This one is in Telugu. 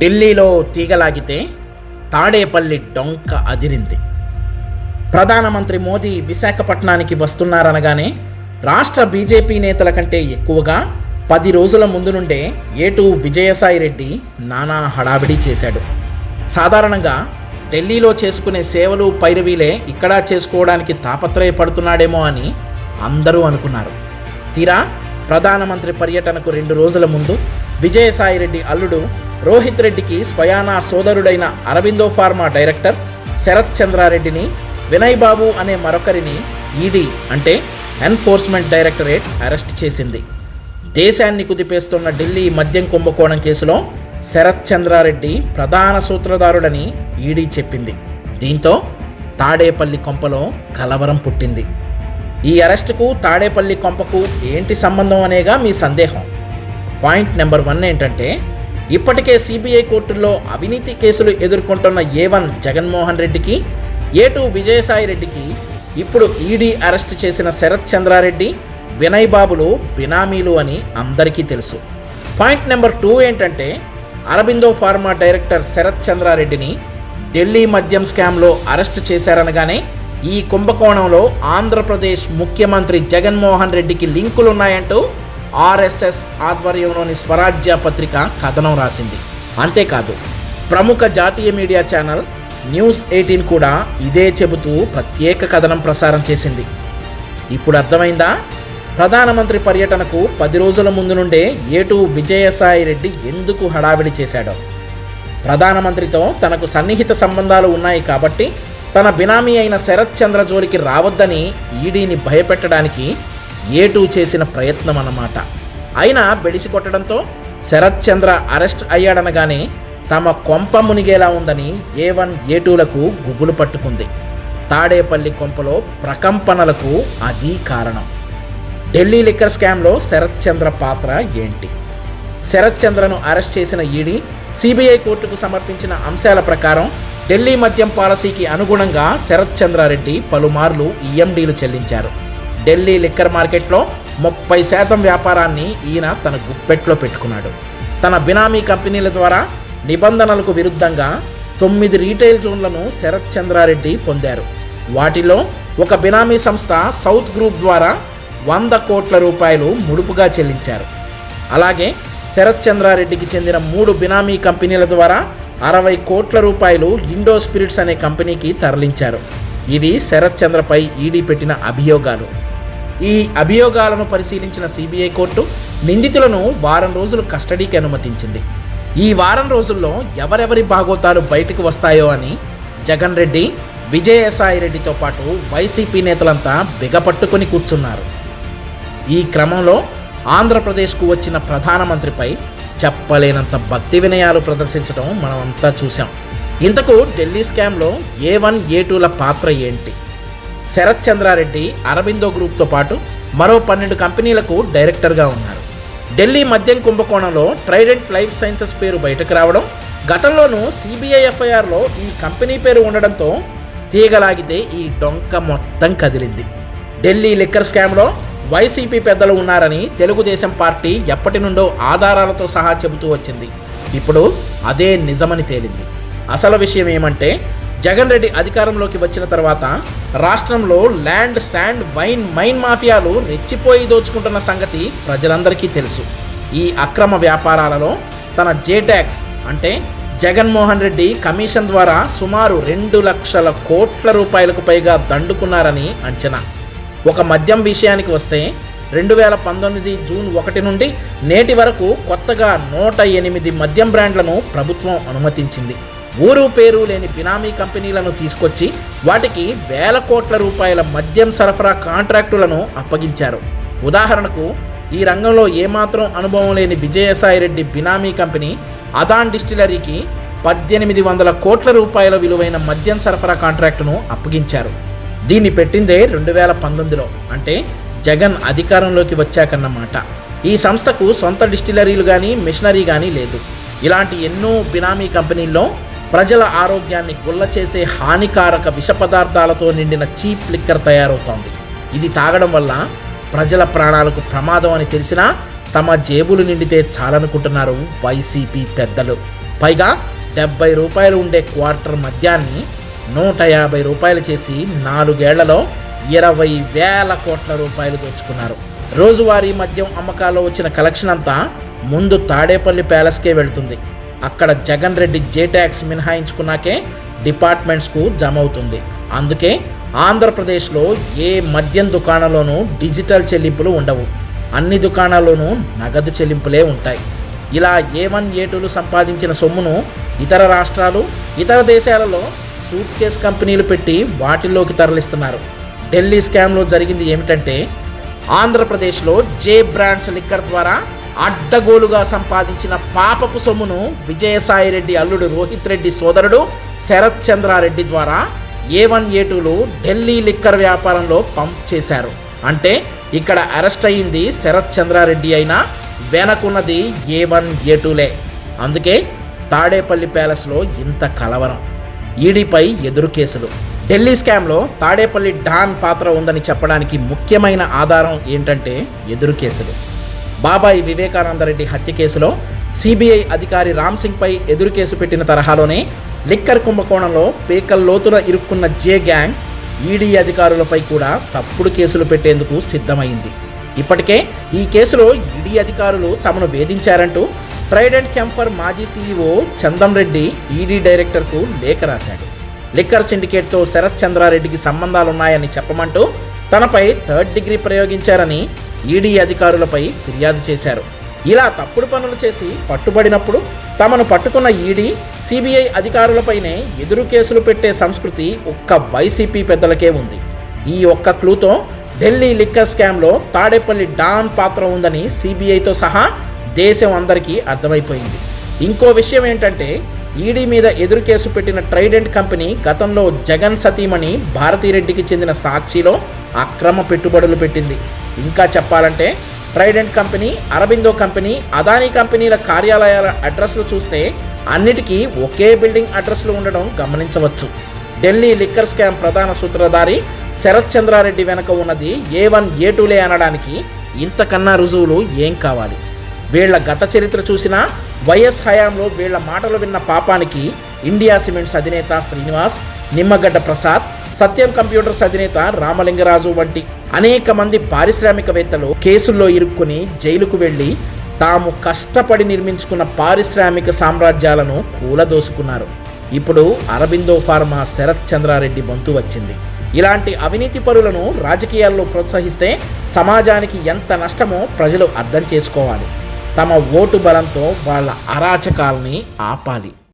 ఢిల్లీలో తీగలాగితే తాడేపల్లి డొంక అదిరింది. ప్రధానమంత్రి మోదీ విశాఖపట్నానికి వస్తున్నారనగానే రాష్ట్ర బీజేపీ నేతల కంటే ఎక్కువగా పది రోజుల ముందు నుండే ఏటు విజయసాయి రెడ్డి నానా హడావిడి చేశాడు. సాధారణంగా ఢిల్లీలో చేసుకునే సేవలు పైరవీలే ఇక్కడ చేసుకోవడానికి తాపత్రయపడుతున్నాడేమో అని అందరూ అనుకున్నారు. తీరా ప్రధానమంత్రి పర్యటనకు రెండు రోజుల ముందు విజయసాయిరెడ్డి అల్లుడు రోహిత్ రెడ్డికి స్వయానా సోదరుడైన అరవిందో ఫార్మా డైరెక్టర్ శరత్ చంద్రారెడ్డిని వినయ్ బాబు అనే మరొకరిని ఈడీ అంటే ఎన్ఫోర్స్మెంట్ డైరెక్టరేట్ అరెస్ట్ చేసింది. దేశాన్ని కుదిపేస్తున్న ఢిల్లీ మద్యం కుంభకోణం కేసులో శరత్ చంద్రారెడ్డి ప్రధాన సూత్రధారుడని ఈడీ చెప్పింది. దీంతో తాడేపల్లి కొంపలో కలవరం పుట్టింది. ఈ అరెస్టుకు తాడేపల్లి కొంపకు ఏంటి సంబంధం అనేగా మీ సందేహం? పాయింట్ నెంబర్ వన్ ఏంటంటే ఇప్పటికే సిబిఐ కోర్టుల్లో అవినీతి కేసులు ఎదుర్కొంటున్న ఏ వన్ జగన్మోహన్ రెడ్డికి ఏ టూ విజయసాయి రెడ్డికి ఇప్పుడు ఈడీ అరెస్ట్ చేసిన శరత్ చంద్రారెడ్డి వినయ్ బాబులు బినామీలు అని అందరికీ తెలుసు. పాయింట్ నెంబర్ టూ ఏంటంటే అరబిందో ఫార్మా డైరెక్టర్ శరత్ చంద్రారెడ్డిని ఢిల్లీ మద్యం స్కామ్లో అరెస్ట్ చేశారనగానే ఈ కుంభకోణంలో ఆంధ్రప్రదేశ్ ముఖ్యమంత్రి జగన్మోహన్ రెడ్డికి లింకులున్నాయంటూ ఆర్ఎస్ఎస్ ఆధ్వర్యంలోని స్వరాజ్య పత్రిక కథనం రాసింది. అంతేకాదు ప్రముఖ జాతీయ మీడియా ఛానల్ న్యూస్ ఎయిటీన్ కూడా ఇదే చెబుతూ ప్రత్యేక కథనం ప్రసారం చేసింది. ఇప్పుడు అర్థమైందా? ప్రధానమంత్రి పర్యటనకు పది రోజుల ముందు నుండే ఏటూ విజయసాయి రెడ్డి ఎందుకు హడావిడి చేశాడో. ప్రధానమంత్రితో తనకు సన్నిహిత సంబంధాలు ఉన్నాయి కాబట్టి తన బినామీ అయిన శరత్ చంద్ర జోలికి రావద్దని ఈడీని భయపెట్టడానికి ఏటూ చేసిన ప్రయత్నం అన్నమాట అయినా బెడిసి కొట్టడంతో శరత్ చంద్ర అరెస్ట్ అయ్యాడనగానే తమ కొంప మునిగేలా ఉందని ఏ వన్ ఏ టూలకు గుబులు పట్టుకుంది. తాడేపల్లి కొంపలో ప్రకంపనలకు అది కారణం. ఢిల్లీ లిక్కర్ స్కామ్లో శరత్ చంద్ర పాత్ర ఏంటి? శరత్ చంద్రను అరెస్ట్ చేసిన ఈడీ సిబిఐ కోర్టుకు సమర్పించిన అంశాల ప్రకారం ఢిల్లీ మద్యం పాలసీకి అనుగుణంగా శరత్ చంద్రారెడ్డి పలుమార్లు ఈఎండీలు చెల్లించారు. ఢిల్లీ లిక్కర్ మార్కెట్లో ముప్పై శాతం వ్యాపారాన్ని ఈయన తన గుప్పెట్లో పెట్టుకున్నాడు. తన బినామీ కంపెనీల ద్వారా నిబంధనలకు విరుద్ధంగా తొమ్మిది రీటైల్ జోన్లను శరత్ చంద్రారెడ్డి పొందారు. వాటిలో ఒక బినామీ సంస్థ సౌత్ గ్రూప్ ద్వారా వంద కోట్ల రూపాయలు ముడుపుగా చెల్లించారు. అలాగే శరత్ చంద్రారెడ్డికి చెందిన మూడు బినామీ కంపెనీల ద్వారా అరవై కోట్ల రూపాయలు ఇండో స్పిరిట్స్ అనే కంపెనీకి తరలించారు. ఇవి శరత్ చంద్రపై ఈడీ పెట్టిన అభియోగాలు. ఈ అభియోగాలను పరిశీలించిన సిబిఐ కోర్టు నిందితులను వారం రోజులు కస్టడీకి అనుమతించింది. ఈ వారం రోజుల్లో ఎవరెవరి భాగోతాలు బయటకు వస్తాయో అని జగన్ రెడ్డి విజయసాయి రెడ్డితో పాటు వైసీపీ నేతలంతా బిగపట్టుకుని కూర్చున్నారు. ఈ క్రమంలో ఆంధ్రప్రదేశ్కు వచ్చిన ప్రధానమంత్రిపై చెప్పలేనంత భక్తి వినయాలు ప్రదర్శించడం మనమంతా చూసాం ఇంతకు ఢిల్లీ స్కామ్లో ఏ వన్ ఏ టూల పాత్ర ఏంటి? శరత్ చంద్రారెడ్డి అరబిందో గ్రూప్తో పాటు మరో పన్నెండు కంపెనీలకు డైరెక్టర్గా ఉన్నారు. ఢిల్లీ మద్యం కుంభకోణంలో ట్రైడెంట్ లైఫ్ సైన్సెస్ పేరు బయటకు రావడం గతంలోనూ సిబిఐ ఎఫ్ఐఆర్లో ఈ కంపెనీ పేరు ఉండడంతో తీగలాగితే ఈ డొంక మొత్తం కదిలింది. ఢిల్లీ లిక్కర్ స్కామ్లో వైసీపీ పెద్దలు ఉన్నారని తెలుగుదేశం పార్టీ ఎప్పటి నుండో ఆధారాలతో సహా చెబుతూ వచ్చింది. ఇప్పుడు అదే నిజమని తేలింది. అసలు విషయం ఏమంటే జగన్ రెడ్డి అధికారంలోకి వచ్చిన తర్వాత రాష్ట్రంలో ల్యాండ్ శాండ్ వైన్ మైన్ మాఫియాలు రెచ్చిపోయి దోచుకుంటున్న సంగతి ప్రజలందరికీ తెలుసు. ఈ అక్రమ వ్యాపారాలలో తన జేటాక్స్ అంటే జగన్మోహన్ రెడ్డి కమిషన్ ద్వారా సుమారు రెండు లక్షల కోట్ల రూపాయలకు పైగా దండుకున్నారని అంచనా. ఒక మద్యం విషయానికి వస్తే రెండు వేల పంతొమ్మిది జూన్ ఒకటి నుండి నేటి వరకు కొత్తగా నూట ఎనిమిది మద్యం బ్రాండ్లను ప్రభుత్వం అనుమతించింది. ఊరు పేరు లేని బినామీ కంపెనీలను తీసుకొచ్చి వాటికి వేల కోట్ల రూపాయల మద్యం సరఫరా కాంట్రాక్టులను అప్పగించారు. ఉదాహరణకు ఈ రంగంలో ఏమాత్రం అనుభవం లేని విజయసాయిరెడ్డి బినామీ కంపెనీ అదాన్ డిస్టిలరీకి పద్దెనిమిది వందల కోట్ల రూపాయల విలువైన మద్యం సరఫరా కాంట్రాక్టును అప్పగించారు. దీన్ని పెట్టిందే రెండు వేల పంతొమ్మిదిలో అంటే జగన్ అధికారంలోకి వచ్చాకన్నమాట. ఈ సంస్థకు సొంత డిస్టిలరీలు కానీ మిషనరీ కానీ లేదు. ఇలాంటి ఎన్నో బినామీ కంపెనీల్లో ప్రజల ఆరోగ్యాన్ని గుల్ల చేసే హానికారక విష పదార్థాలతో నిండిన చీప్ లిక్కర్ తయారవుతోంది. ఇది తాగడం వల్ల ప్రజల ప్రాణాలకు ప్రమాదం అని తెలిసినా తమ జేబులు నిండితే చాలనుకుంటున్నారు వైసీపీ పెద్దలు. పైగా డెబ్బై రూపాయలు ఉండే క్వార్టర్ మద్యాన్ని నూట యాభై రూపాయలు చేసి నాలుగేళ్ళలో ఇరవై వేల కోట్ల రూపాయలు దోచుకున్నారు. రోజువారీ మద్యం అమ్మకాల్లో వచ్చిన కలెక్షన్ అంతా ముందు తాడేపల్లి ప్యాలెస్కే వెళ్తుంది. అక్కడ జగన్ రెడ్డి జే ట్యాక్స్ మినహాయించుకున్నాకే డిపార్ట్మెంట్స్కు జమ అవుతుంది అందుకే ఆంధ్రప్రదేశ్లో ఏ మద్యం దుకాణంలోనూ డిజిటల్ చెల్లింపులు ఉండవు. అన్ని దుకాణాల్లోనూ నగదు చెల్లింపులే ఉంటాయి. ఇలా ఏ వన్ ఏ టూలు సంపాదించిన సొమ్మును ఇతర రాష్ట్రాలు ఇతర దేశాలలో సూట్ కేస్ కంపెనీలు పెట్టి వాటిల్లోకి తరలిస్తున్నారు. ఢిల్లీ స్కామ్లో జరిగింది ఏమిటంటే ఆంధ్రప్రదేశ్లో జే బ్రాండ్స్ లిక్కర్ ద్వారా అడ్డగోలుగా సంపాదించిన పాపపు సొమ్మును విజయసాయి రెడ్డి అల్లుడు రోహిత్ రెడ్డి సోదరుడు శరత్ చంద్రారెడ్డి ద్వారా ఏ వన్ ఏ టూలు ఢిల్లీ లిక్కర్ వ్యాపారంలో పంప్ చేశారు. అంటే ఇక్కడ అరెస్ట్ అయింది శరత్ చంద్రారెడ్డి అయినా వెనకున్నది ఏ వన్ ఏ టూలే. అందుకే తాడేపల్లి ప్యాలెస్లో ఇంత కలవరం. ఈడీపై ఎదురు కేసులు. ఢిల్లీ స్కామ్లో తాడేపల్లి డాన్ పాత్ర ఉందని చెప్పడానికి ముఖ్యమైన ఆధారం ఏంటంటే ఎదురు కేసులు. బాబాయి వివేకానందరెడ్డి హత్య కేసులో సిబిఐ అధికారి రామ్ సింగ్పై ఎదురు కేసు పెట్టిన తరహాలోనే లిక్కర్ కుంభకోణంలో పేకల్ లోతున ఇరుక్కున్న జే గ్యాంగ్ ఈడీ అధికారులపై కూడా తప్పుడు కేసులు పెట్టేందుకు సిద్ధమైంది. ఇప్పటికే ఈ కేసులో ఈడీ అధికారులు తమను వేధించారంటూ ట్రైడెంట్ కెంపర్ మాజీ సీఈఓ చందం రెడ్డి ఈడీ డైరెక్టర్కు లేఖ రాశాడు. లిక్కర్ సిండికేట్తో శరత్ చంద్రారెడ్డికి సంబంధాలున్నాయని చెప్పమంటూ తనపై థర్డ్ డిగ్రీ ప్రయోగించారని ఈడీ అధికారులపై ఫిర్యాదు చేశారు. ఇలా తప్పుడు పనులు చేసి పట్టుబడినప్పుడు తమను పట్టుకున్న ఈడీ సిబిఐ అధికారులపైనే ఎదురు కేసులు పెట్టే సంస్కృతి ఒక్క వైసీపీ పెద్దలకే ఉంది. ఈ ఒక్క క్లూతో ఢిల్లీ లిక్కర్ స్కామ్లో తాడేపల్లి డాన్ పాత్ర ఉందని సిబిఐతో సహా దేశం అందరికీ అర్థమైపోయింది. ఇంకో విషయం ఏంటంటే ఈడీ మీద ఎదురు కేసు పెట్టిన ట్రైడెంట్ కంపెనీ గతంలో జగన్ సతీమణి భారతీరెడ్డికి చెందిన సాక్షిలో అక్రమ పెట్టుబడులు పెట్టింది. ఇంకా చెప్పాలంటే Trident company Aurobindo company Adani కంపెనీల కార్యాలయాల అడ్రస్లు చూస్తే అన్నిటికీ ఒకే బిల్డింగ్ అడ్రస్లు ఉండడం గమనించవచ్చు. ఢిల్లీ లిక్కర్ స్కామ్ ప్రధాన సూత్రధారి శరత్ చంద్రారెడ్డి వెనక ఉన్నది ఏ వన్ ఏ టూలే అనడానికి ఇంతకన్నా రుజువులు ఏం కావాలి? వీళ్ళ గత చరిత్ర చూసినా వైఎస్ హయాంలో వీళ్ళ మాటలు విన్న పాపానికి ఇండియా సిమెంట్స్ అధినేత శ్రీనివాస్ నిమ్మగడ్డ ప్రసాద్ సత్యం కంప్యూటర్స్ అధినేత రామలింగరాజు వంటి అనేక మంది పారిశ్రామికవేత్తలు కేసుల్లో ఇరుక్కుని జైలుకు వెళ్ళి తాము కష్టపడి నిర్మించుకున్న పారిశ్రామిక సామ్రాజ్యాలను కూలదోసుకున్నారు. ఇప్పుడు అరబిందో ఫార్మా శరత్ చంద్రారెడ్డి వంతు వచ్చింది. ఇలాంటి అవినీతి పరులను రాజకీయాల్లో ప్రోత్సహిస్తే సమాజానికి ఎంత నష్టమో ప్రజలు అర్థం చేసుకోవాలి. తమ ఓటు బలంతో వాళ్ళ అరాచకాల్ని ఆపాలి.